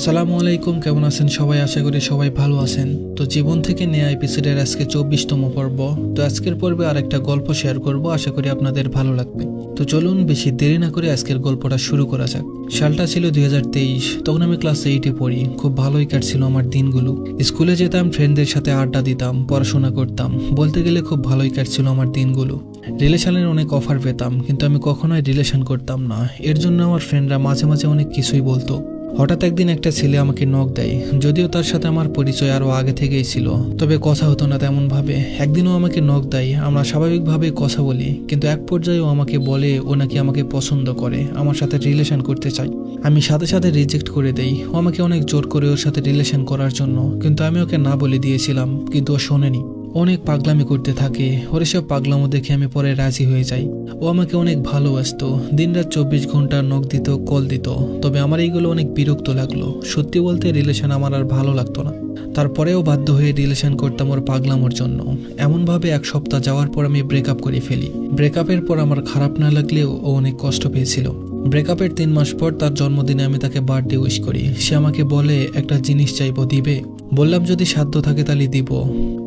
আসসালামু আলাইকুম, কেমন আছেন সবাই? আশা করি সবাই ভালো আছেন। তো জীবন থেকে নেয়া এপিসোডের আজকে চব্বিশতম পর্ব। তো আজকের পর্বে আরেকটা গল্প শেয়ার করব, আশা করি আপনাদের ভালো লাগবে। তো চলুন বেশি দেরি না করে আজকের গল্পটা শুরু করা যাক। সালটা ছিল দুই হাজার তেইশ, তখন আমি ক্লাস এইটে পড়ি। খুব ভালোই কাটছিল আমার দিনগুলো। স্কুলে যেতাম ফ্রেন্ডদের সাথে আড্ডা দিতাম, পড়াশোনা করতাম। বলতে গেলে খুব ভালোই কাটছিল আমার দিনগুলো। রিলেশনের অনেক অফার পেতাম, কিন্তু আমি কখনোই রিলেশন করতাম না। এর জন্য আমার ফ্রেন্ডরা মাঝে মাঝে অনেক কিছুই বলতো। হঠাৎ একদিন একটা ছেলে আমাকে নখ দেয়। যদিও তার সাথে আমার পরিচয় আরও আগে থেকেই ছিল, তবে কথা হতো না তেমনভাবে। একদিনও আমাকে নখ দেয়, আমরা স্বাভাবিকভাবে কথা বলি, কিন্তু এক পর্যায়েও আমাকে বলে, ও নাকি আমাকে পছন্দ করে, আমার সাথে রিলেশন করতে চাই আমি সাথে সাথে রিজেক্ট করে দেই, ও আমাকে অনেক জোর করে ওর সাথে রিলেশন করার জন্য, কিন্তু আমি ওকে না বলে দিয়েছিলাম, কিন্তু ও শোনেনি। অনেক পাগলামি করতে থাকে। ওর সব পাগলামো দেখে আমি পরে রাজি হয়ে যাই। ও আমাকে অনেক ভালোবাসতো। দিনরাত চব্বিশ ঘণ্টা নখ দিত, কল দিত। তবে আমার এইগুলো অনেক বিরক্ত লাগল। সত্যি বলতে রিলেশন আমার আর ভালো লাগতো না। তারপরেও বাধ্য হয়ে রিলেশন করতাম ওর পাগলামোর জন্য। এমনভাবে এক সপ্তাহ যাওয়ার পর আমি ব্রেকআপ করে ফেলি। ব্রেকআপের পর আমার খারাপ না লাগলেও ও অনেক কষ্ট পেয়েছিল। ব্রেকআপের তিন মাস পর তার জন্মদিনে আমি তাকে বার্থডে উইশ করি। সে আমাকে বলে, একটা জিনিস চাইব, দিবে? বললাম যদি সাধ্য থাকে তাহলে দিব।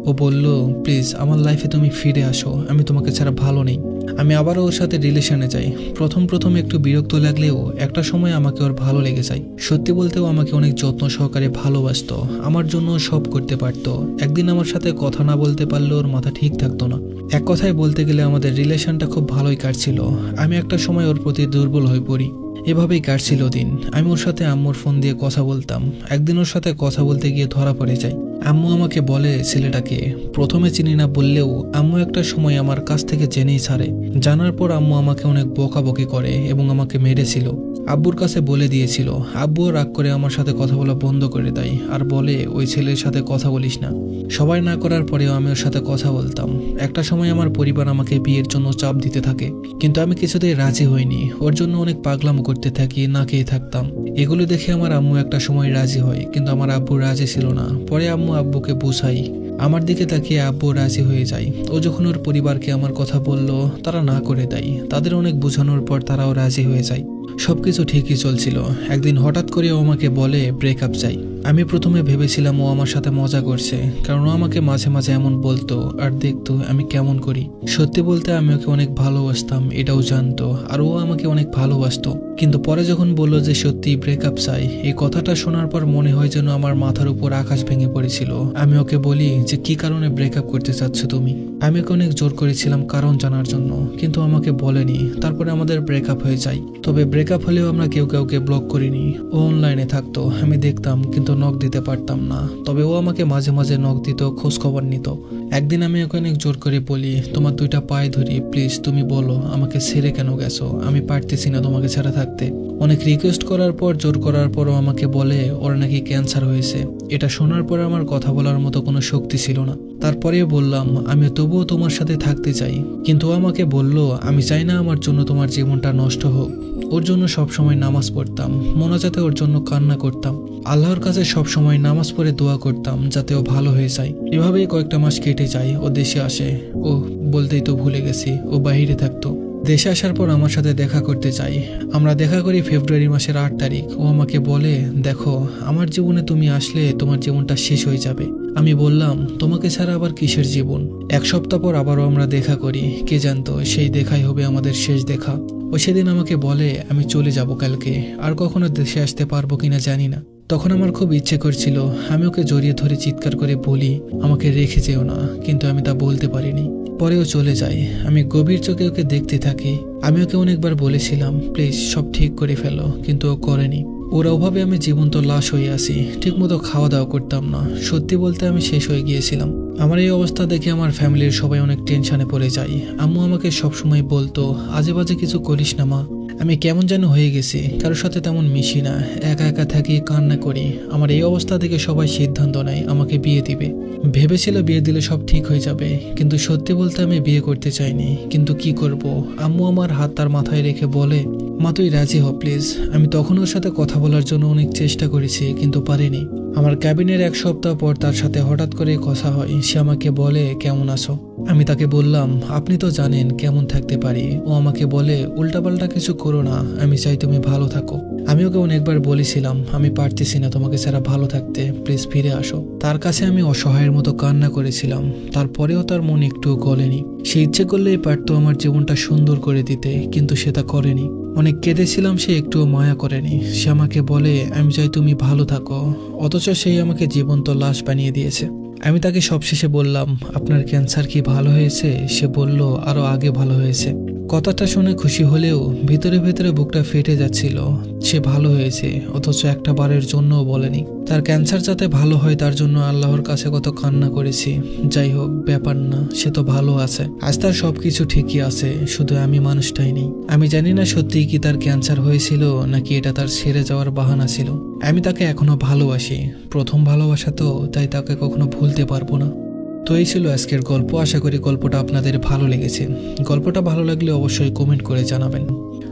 ও বলল, প্লিজ, আমার লাইফে তুমি ফিরে আসো, আমি তোমাকে ছাড়া ভালো নেই। আমি আবারও ওর সাথে রিলেশনে যাই। প্রথম প্রথম একটু বিরক্ত লাগলেও একটা সময় আমাকে ওর ভালো লেগে যায়। সত্যি বলতেও আমাকে অনেক যত্ন সহকারে ভালোবাসতো, আমার জন্য সব করতে পারতো। একদিন আমার সাথে কথা না বলতে পারলে ওর মাথা ঠিক থাকতো না। এক কথায় বলতে গেলে আমাদের রিলেশনটা খুব ভালোই কাটছিল। আমি একটা সময় ওর প্রতি দুর্বল হয়ে পড়ি। এভাবেই কাটছিল দিন। আমি ওর সাথে আম্মুর ফোন দিয়ে কথা বলতাম। একদিন ওর সাথে কথা বলতে গিয়ে ধরা পড়ে যাই আম্মু আমাকে বলে, ছেলেটাকে প্রথমে চিনি না বললেও আম্মু একটা সময় আমার কাছ থেকে জেনেই ছাড়ে। জানার পর আম্মু আমাকে অনেক বকাবকি করে এবং আমাকে মেরেছিল। আব্বুর কাছে বলে দিয়েছিল আব্বুও রাগ করে আমার সাথে কথা বলা বন্ধ করে দেয় আর বলে, ওই ছেলের সাথে কথা বলিস না। সবাই না করার পরেও আমি ওর সাথে কথা বলতাম। একটা সময় আমার পরিবার আমাকে বিয়ের জন্য চাপ দিতে থাকে, কিন্তু আমি কিছুতেই রাজি হইনি। ওর জন্য অনেক পাগলামো করতে থাকি, না খেয়ে থাকতাম। এগুলো দেখে আমার আম্মু একটা সময় রাজি হয়, কিন্তু আমার আব্বু রাজি ছিল না। পরে আম্মু আব্বুকে বুঝাই, আমার দিকে তাকিয়ে আব্বু রাজি হয়ে যায়। ও যখন ওর পরিবারকে আমার কথা বলল, তারা না করে দেয়। তাদের অনেক বোঝানোর পর তারাও রাজি হয়ে যায়। সবকিছু ঠিকই চলছিল। একদিন হঠাৎ করে ও আমাকে বলে ব্রেকআপ চাই। আমি প্রথমে ভেবেছিলাম ও আমার সাথে মজা করছে, কারণ ও আমাকে মাঝে মাঝে এমন বলতো, আর দেখতো আমি কেমন করি। সত্যি বলতে আমি ওকে অনেক ভালোবাসতাম, এটাও জানতো, আর ও আমাকে অনেক ভালোবাসতো। কিন্তু পরে যখন বলল যে সত্যি ব্রেকআপ চাই, এই কথাটা শোনার পর মনে হয় যেন আমার মাথার উপর আকাশ ভেঙে পড়েছিল। আমি ওকে বলি, যে কি কারণে ব্রেকআপ করতে চাচ্ছ তুমি? আমি ওকে অনেক জোর করেছিলাম কারণ জানার জন্য, কিন্তু আমাকে বলেনি। তারপরে আমাদের ব্রেকআপ হয়ে যায়। তবে ব্রেকআপ হলেও আমরা কেউ কাউকে ব্লক করিনি। ও অনলাইনে থাকতো, আমি দেখতাম, কিন্তু নখ দিতে পারতাম না। তবে ও আমাকে মাঝে মাঝে নখ দিত, খোঁজ খবর নিত। একদিন আমি ওকে অনেক জোর করে বলি, তোমার দুইটা পায়ে ধরি প্লিজ তুমি বলো, আমাকে ছেড়ে কেন গেছো? আমি পারতেছি না তোমাকে ছাড়া থাকতে। অনেক রিকোয়েস্ট করার পর, জোর করার পরও আমাকে বলে, ওর নাকি ক্যান্সার হয়েছে। এটা শোনার পরে আমার কথা বলার মতো কোনো শক্তি ছিল না। তারপরে বললাম আমি তবুও তোমার সাথে থাকতে চাই। কিন্তু আমাকে বলল, আমি চাই না আমার জন্য তোমার জীবনটা নষ্ট হোক। ওর জন্য সব সময় নামাজ পড়তাম, মোনাজাতে ওর জন্য কান্না করতাম। আল্লাহর কাছে সব সময় নামাজ পড়ে দোয়া করতাম যাতে ও ভালো হয়ে যায়। এভাবেই কয়েকটা মাস কেটে যায়, ও দেশে আসে। ও বলতেই তো ভুলে গেছি, ও বাইরে থাকতো। দেশে আসার পর আমার সাথে দেখা করতে চাই আমরা দেখা করি ফেব্রুয়ারি মাসের আট তারিখ। ও আমাকে বলে, দেখো, আমার জীবনে তুমি আসলে তোমার জীবনটা শেষ হয়ে যাবে। আমি বললাম, তোমাকে ছাড়া আবার কিসের জীবন? এক সপ্তাহ পর আবারও আমরা দেখা করি। কে জানতো, সেই দেখাই হবে আমাদের শেষ দেখা। ও সেদিন আমাকে বলে, আমি চলে যাব কালকে। আর কখনো দেশে আসতে পারব কিনা জানি না। তখন আমার খুব ইচ্ছে করছিল, আমি ওকে জড়িয়ে ধরে চিৎকার করে বলি, আমাকে রেখে যেও না। কিন্তু আমি তা বলতে পারিনি। পরে ও চলে যায়। আমি গভীর চোখে ওকে দেখতে থাকি। আমি ওকে অনেকবার বলেছিলাম, প্লিজ সব ঠিক করে ফেলো। কিন্তু ও করেনি। ওর অভাবে আমি জীবন্ত লাশ হয়ে আছি, ঠিকমতো খাওয়া দাওয়া করতাম না। সত্যি বলতে আমি শেষ হয়ে গিয়েছিলাম। আমার এই অবস্থা দেখে আমার ফ্যামিলির সবাই অনেক টেনশনে পড়ে যায়। আম্মু আমাকে সবসময় বলতো আজে বাজে কিছু করিস না মা। আমি কেমন যেন হয়ে গেছি, কারোর সাথে তেমন মিশি না। একা একা থাকি, কান্না করি। আমার এই অবস্থা থেকে সবাই সিদ্ধান্ত নেয়, আমাকে বিয়ে দিবে। ভেবেছিল বিয়ে দিলে সব ঠিক হয়ে যাবে, কিন্তু সত্যি বলতে আমি বিয়ে করতে চাইনি। কিন্তু কি করব? আম্মু আমার হাত তার মাথায় রেখে বলে মা, তুই রাজি হ, প্লিজ। আমি তখন ওর সাথে কথা বলার জন্য অনেক চেষ্টা করেছি, কিন্তু পারিনি। আমার ক্যাবিনের এক সপ্তাহ পর তার সাথে হঠাৎ করে কথা হয়। সে আমাকে বলে, কেমন আছো? আমি তাকে বললাম, আপনি তো জানেন কেমন থাকতে পারি। ও আমাকে বলে, উল্টাপাল্টা কিছু করো না, আমি চাই তুমি ভালো থাকো। আমি ওকে অনেকবার বলেছিলাম, আমি পারতেছি না তোমাকে ছাড়া ভালো থাকতে, প্লিজ ফিরে আসো। তার কাছে আমি অসহায়ের মতো কান্না করেছিলাম, তারপরেও তার মন একটু গলেনি। সে ইচ্ছে করলেই পারতো আমার জীবনটা সুন্দর করে দিতে, কিন্তু সে তা করেনি। অনেক কেঁদেছিলাম, সে একটুও মায়া করেনি। সে আমাকে বলে, আমি চাই তুমি ভালো থাকো। অথচ সেই আমাকে জীবন্ত লাশ বানিয়ে দিয়েছে। আমি তাকে সবশেষে বললাম, আপনার ক্যান্সার কি ভালো হয়েছে? সে বলল আরও আগে ভালো হয়েছে। কথাটা শুনে খুশি হলেও ভিতরে ভিতরে বুকটা ফেটে যাচ্ছিল। সে ভালো হয়েছে, অথচ একটা বারের জন্যও বলেনি। তার ক্যান্সার যাতে ভালো হয়, তার জন্য আল্লাহর কাছে কত কান্না করেছি। যাই হোক, ব্যাপার না, সে তো ভালো আছে। আজ তার সব কিছু ঠিকই আছে, শুধু আমি মানুষটাই নেই। আমি জানি না সত্যিই কি তার ক্যান্সার হয়েছিল, নাকি এটা তার সেরে যাওয়ার বাহানা ছিল। আমি তাকে এখনও ভালোবাসি। প্রথম ভালোবাসা তো, তাই তাকে কখনো ভুলতে পারব না। তো এই ছিল আজকের গল্প। আশা করি গল্পটা আপনাদের ভালো লেগেছে। গল্পটা ভালো লাগলে অবশ্যই কমেন্ট করে জানাবেন।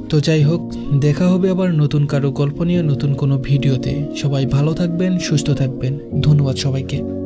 তো যাই হোক, দেখা হবে আবার নতুন কারও গল্প নিয়ে নতুন কোনো ভিডিওতে। সবাই ভালো থাকবেন, সুস্থ থাকবেন। ধন্যবাদ সবাইকে।